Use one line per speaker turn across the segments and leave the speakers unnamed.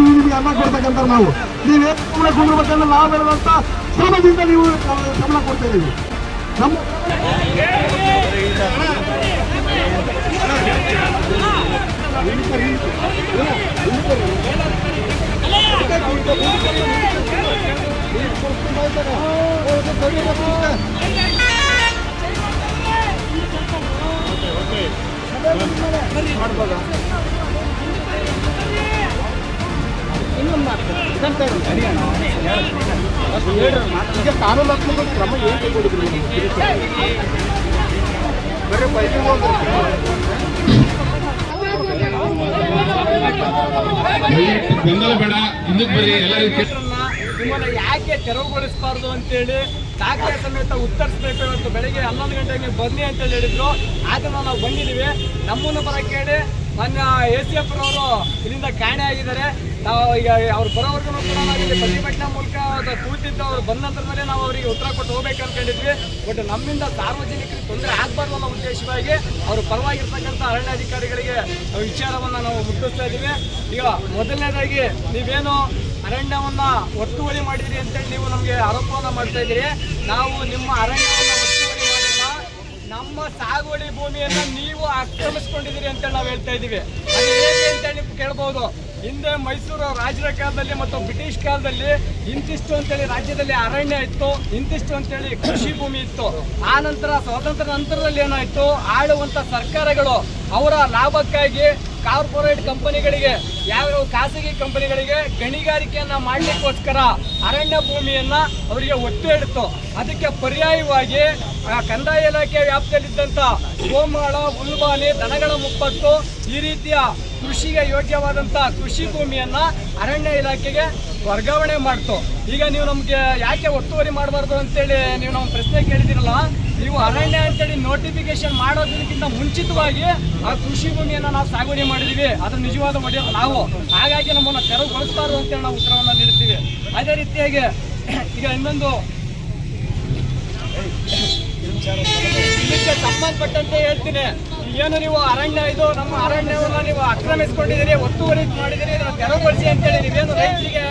ನಿಮಗೆ ಅನ್ನ ಕೊಡ್ತಕ್ಕಂಥ ನಾವು ನೀವೇ ಸುಮ್ಮನೆ ಕುಂದಿರ್ಬೇಕಂದ್ರೆ ನಾವು ಬೆಳೆದಂತ ಶ್ರಮದಿಂದ ನೀವು ಸಂಬಳ ಕೊಡ್ತಾ ಇದ್ದೀವಿ ನಮ್ಮ ಈಗ ಕಾನೂನಾತ್ಮಕ ಕ್ರಮ ಬರೀ
ಕೇಳಿ
ನಿಮ್ಮನ್ನ ಯಾಕೆ ತೆರವುಗೊಳಿಸಬಾರ್ದು ಅಂತೇಳಿ ದಾಖಲೆ ಸಮೇತ ಉತ್ತರಿಸಬೇಕು ಇವತ್ತು ಬೆಳಿಗ್ಗೆ ಹನ್ನೊಂದು ಗಂಟೆಗೆ ಬನ್ನಿ ಅಂತೇಳಿ ಹೇಳಿದ್ರು. ಆದ್ರೆ ನಾವು ಬಂದಿದ್ದೀವಿ. ನಮ್ಮನ್ನು ಬರ ಹೇಳಿ ಮೊನ್ನೆ ಎ ಸಿ ಎಫ್ ಅವರು ಇಲ್ಲಿಂದ ಕಾಣೆ ಆಗಿದ್ದಾರೆ. ನಾವು ಈಗ ಅವ್ರು ಬರೋವರೆಗೂ ಕೂಡ ನಾವು ಪ್ರತಿಭಟನೆ ಮೂಲಕ ಕೂತಿದ್ದು ಅವ್ರು ಬಂದ ಮೇಲೆ ನಾವು ಅವರಿಗೆ ಉತ್ತರ ಕೊಟ್ಟು ಹೋಗ್ಬೇಕು ಅನ್ಕೊಂಡಿದ್ವಿ. ಬಟ್ ನಮ್ಮಿಂದ ಸಾರ್ವಜನಿಕರಿಗೆ ತೊಂದರೆ ಆಗಬಾರ್ದು ಅನ್ನೋ ಉದ್ದೇಶವಾಗಿ ಅವರು ಪರವಾಗಿರ್ತಕ್ಕಂಥ ಅರಣ್ಯಾಧಿಕಾರಿಗಳಿಗೆ ವಿಚಾರವನ್ನು ನಾವು ಮುಟ್ಟಿಸ್ತಾ ಇದ್ದೀವಿ. ಈಗ ಮೊದಲನೇದಾಗಿ ನೀವೇನು ಅರಣ್ಯವನ್ನು ಒತ್ತುವರಿ ಮಾಡಿದಿರಿ ಅಂತೇಳಿ ನೀವು ನಮಗೆ ಆರೋಪವನ್ನು ಮಾಡ್ತಾ ಇದ್ದೀರಿ. ನಾವು ನಿಮ್ಮ ಅರಣ್ಯವನ್ನ ನಮ್ಮ ಸಾಗುವಳಿ ಭೂಮಿಯನ್ನ ನೀವು ಆಕ್ರಮಿಸ್ಕೊಂಡಿದ್ದೀರಿ ಅಂತ ನಾವು ಹೇಳ್ತಾ ಇದೀವಿ ಅದು ಹೇಗೆ ಅಂತೇಳಿ ನೀವು ಕೇಳ್ಬೋದು. ಹಿಂದೆ ಮೈಸೂರು ರಾಜರ ಕಾಲದಲ್ಲಿ ಮತ್ತು ಬ್ರಿಟಿಷ್ ಕಾಲದಲ್ಲಿ ಇಂತಿಷ್ಟು ಅಂತೇಳಿ ರಾಜ್ಯದಲ್ಲಿ ಅರಣ್ಯ ಇತ್ತು, ಇಂತಿಷ್ಟು ಅಂತೇಳಿ ಕೃಷಿ ಭೂಮಿ ಇತ್ತು. ಆ ನಂತರ ಸ್ವಾತಂತ್ರ್ಯ ನಂತರದಲ್ಲಿ ಏನಾಯ್ತು? ಆಳುವಂತ ಸರ್ಕಾರಗಳು ಅವರ ಲಾಭಕ್ಕಾಗಿ ಕಾರ್ಪೊರೇಟ್ ಕಂಪನಿಗಳಿಗೆ, ಯಾವ ಖಾಸಗಿ ಕಂಪನಿಗಳಿಗೆ ಗಣಿಗಾರಿಕೆಯನ್ನ ಮಾಡಲಿಕ್ಕೋಸ್ಕರ ಅರಣ್ಯ ಭೂಮಿಯನ್ನ ಅವರಿಗೆ ಒತ್ತು ಇಡ್ತು ಅದಕ್ಕೆ ಪರ್ಯಾಯವಾಗಿ ಕಂದಾಯ ಇಲಾಖೆ ವ್ಯಾಪ್ತಿಯಲ್ಲಿದ್ದಂತ ಗೋಮಾಳ ಉಲ್ಬಾನಿ ದನಗಳ ಮುಪ್ಪತ್ತು ಈ ರೀತಿಯ ಕೃಷಿಗೆ ಯೋಗ್ಯವಾದಂತ ಕೃಷಿ ಭೂಮಿಯನ್ನ ಅರಣ್ಯ ಇಲಾಖೆಗೆ ವರ್ಗಾವಣೆ ಮಾಡ್ತು. ಈಗ ನೀವು ನಮ್ಗೆ ಯಾಕೆ ಒತ್ತುವರಿ ಮಾಡಬಾರ್ದು ಅಂತೇಳಿ ನೀವು ನಮ್ಮ ಪ್ರಶ್ನೆ ಕೇಳಿದಿರಲ್ಲ ನೀವು ಅರಣ್ಯ ಅಂತೇಳಿ ನೋಟಿಫಿಕೇಶನ್ ಮಾಡೋದಕ್ಕಿಂತ ಮುಂಚಿತವಾಗಿ ಆ ಕೃಷಿ ಭೂಮಿಯನ್ನು ನಾವು ಸಾಗುವಳಿ ಮಾಡಿದೀವಿ. ಅದು ನಿಜವಾದ ಒಡೆಯ ನಾವು ಹಾಗಾಗಿ ನಮ್ಮನ್ನು ತೆರವುಗೊಳಿಸಬಾರ್ದು ಅಂತೇಳಿ ನಾವು ಉತ್ತರವನ್ನು ನೀಡ್ತೀವಿ ಅದೇ ರೀತಿಯಾಗಿ ಈಗ ಇನ್ನೊಂದು ಇದಕ್ಕೆ ಸಂಬಂಧಪಟ್ಟಂತೆ ಹೇಳ್ತೀನಿ. ಏನು ನೀವು ಅರಣ್ಯ, ಇದು ನಮ್ಮ ಅರಣ್ಯವನ್ನ ನೀವು ಆಕ್ರಮಿಸ್ಕೊಂಡಿದ್ದೀರಿ, ಒತ್ತುವರಿ ಮಾಡಿದಿರಿ ಇದನ್ನ ತೆರವುಗೊಳಿಸಿ ಅಂತೇಳಿ ನೀವೇನು ರೈತರಿಗೆ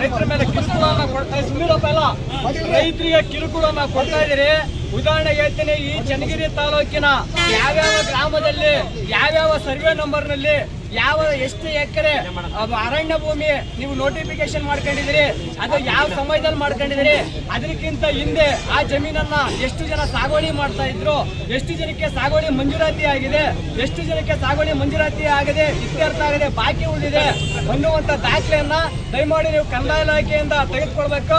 ರೈತರ ಮೇಲೆ ಕಿರುಕುಳನ್ನ ಕೊಡ್ತಾ ಸುಮ್ಮೀರಪ್ಪ ಎಲ್ಲ ರೈತರಿಗೆ ಕಿರುಕುಳನ್ನ ಕೊಡ್ತಾ ಇದ್ದೀರಿ. ಉದಾಹರಣೆ ಹೇಳ್ತೀನಿ, ಈ ಚನ್ನಗಿರಿ ತಾಲೂಕಿನ ಯಾವ್ಯಾವ ಗ್ರಾಮದಲ್ಲಿ, ಯಾವ್ಯಾವ ಸರ್ವೆ ನಂಬರ್ನಲ್ಲಿ ಯಾವ ಎಷ್ಟು ಎಕರೆ ಅರಣ್ಯ ಭೂಮಿ ನೀವು ನೋಟಿಫಿಕೇಶನ್ ಮಾಡ್ಕೊಂಡಿದ್ದೀರಿ, ಅದು ಯಾವ ಸಮಯದಲ್ಲಿ ಮಾಡ್ಕೊಂಡಿದ್ದೀರಿ, ಅದಕ್ಕಿಂತ ಹಿಂದೆ ಆ ಜಮೀನನ್ನ ಎಷ್ಟು ಜನ ಸಾಗುವಳಿ ಮಾಡ್ತಾ ಇದ್ರು, ಎಷ್ಟು ಜನಕ್ಕೆ ಸಾಗುವಳಿ ಮಂಜೂರಾತಿ ಆಗಿದೆ, ಎಷ್ಟು ಜನಕ್ಕೆ ಸಾಗುವಳಿ ಮಂಜೂರಾತಿ ಆಗಿದೆ, ಇತ್ಯರ್ಥ ಆಗಿದೆ, ಬಾಕಿ ಉಳಿದಿದೆ ಅನ್ನುವಂತ ದಾಖಲೆಯನ್ನ ದಯಮಾಡಿ ನೀವು ಕಂದಾಯ ಇಲಾಖೆಯಿಂದ ತೆಗೆದುಕೊಳ್ಬೇಕು.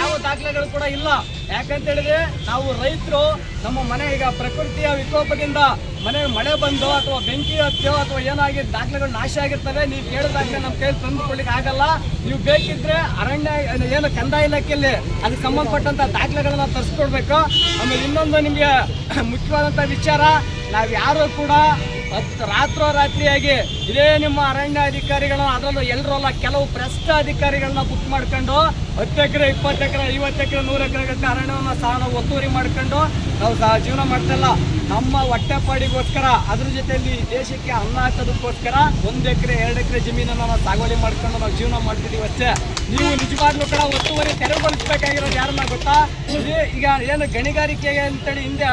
ಯಾವ ದಾಖಲೆಗಳು ಕೂಡ ಇಲ್ಲ. ಯಾಕಂತ ಹೇಳಿದ್ರೆ ನಾವು ರೈತರು ನಮ್ಮ ಮನೆ ಈಗ ಪ್ರಕೃತಿಯ ವಿಕೋಪದಿಂದ ಮನೆ ಮಳೆ ಬಂದು ಅಥವಾ ಬೆಂಕಿ ಹತ್ತೋ ಅಥವಾ ಏನಾಗಿ ದಾಖಲೆಗಳು ನಾಶ ಆಗಿರ್ತವೆ, ನೀವು ಕೇಳೋ ದಾಖಲೆ ನಮ್ಮ ಕೈಯಲ್ಲಿ ತಂದುಕೊಳ್ಳಿಕ್ಕೆ ಆಗಲ್ಲ. ನೀವು ಬೇಕಿದ್ರೆ ಅರಣ್ಯ, ಏನು ಕಂದಾಯ ಇಲಾಖೆಯಲ್ಲಿ ಅದಕ್ಕೆ ಸಂಬಂಧಪಟ್ಟಂತ ದಾಖಲೆಗಳನ್ನ ತರಿಸ್ಕೊಡ್ಬೇಕು. ಆಮೇಲೆ ಇನ್ನೊಂದು ನಿಮಗೆ ಮುಖ್ಯವಾದಂಥ ವಿಚಾರ ನಾವು ಯಾರು ಕೂಡ ಹತ್ತು ರಾತ್ರೋರಾತ್ರಿಯಾಗಿ ಇದೇ ನಿಮ್ಮ ಅರಣ್ಯ ಅಧಿಕಾರಿಗಳು ಅದರಲ್ಲೂ ಎಲ್ಲರಲ್ಲ ಕೆಲವು ಭ್ರಷ್ಟ ಅಧಿಕಾರಿಗಳನ್ನ ಬುಕ್ ಮಾಡ್ಕೊಂಡು ಹತ್ತು ಎಕರೆ, ಇಪ್ಪತ್ತು ಎಕರೆ, ಐವತ್ತು ಎಕರೆ, ನೂರು ಎಕರೆ ಗಂಟೆ ಅರಣ್ಯವನ್ನು ಸಹ ಒತ್ತುವರಿ ಮಾಡ್ಕೊಂಡು ನಾವು ಸಹ ಜೀವನ ಮಾಡ್ತಲ್ಲ. ನಮ್ಮ ಹೊಟ್ಟೆಪಾಡಿಗೋಸ್ಕರ, ಅದ್ರ ಜೊತೆಯಲ್ಲಿ ದೇಶಕ್ಕೆ ಅನ್ನ ಹಾಕೋದಕ್ಕೋಸ್ಕರ ಒಂದು ಎಕರೆ, ಎರಡು ಎಕರೆ ಜಮೀನನ್ನು ನಾವು ಸಾಗುವಳಿ ಮಾಡ್ಕೊಂಡು ನಾವು ಜೀವನ ಮಾಡ್ತಿದ್ದೀವಿ ಅಷ್ಟೇ. ನೀವು ನಿಜವಾಗ್ಲೂ ಕೂಡ ಒತ್ತುವರಿ ತೆರವುಗೊಳಿಸ್ಬೇಕಾಗಿರೋದು ಯಾರನ್ನ ಗೊತ್ತಾ? ಈಗ ಏನು ಗಣಿಗಾರಿಕೆಗೆ ಅಂತೇಳಿ ಹಿಂದೆ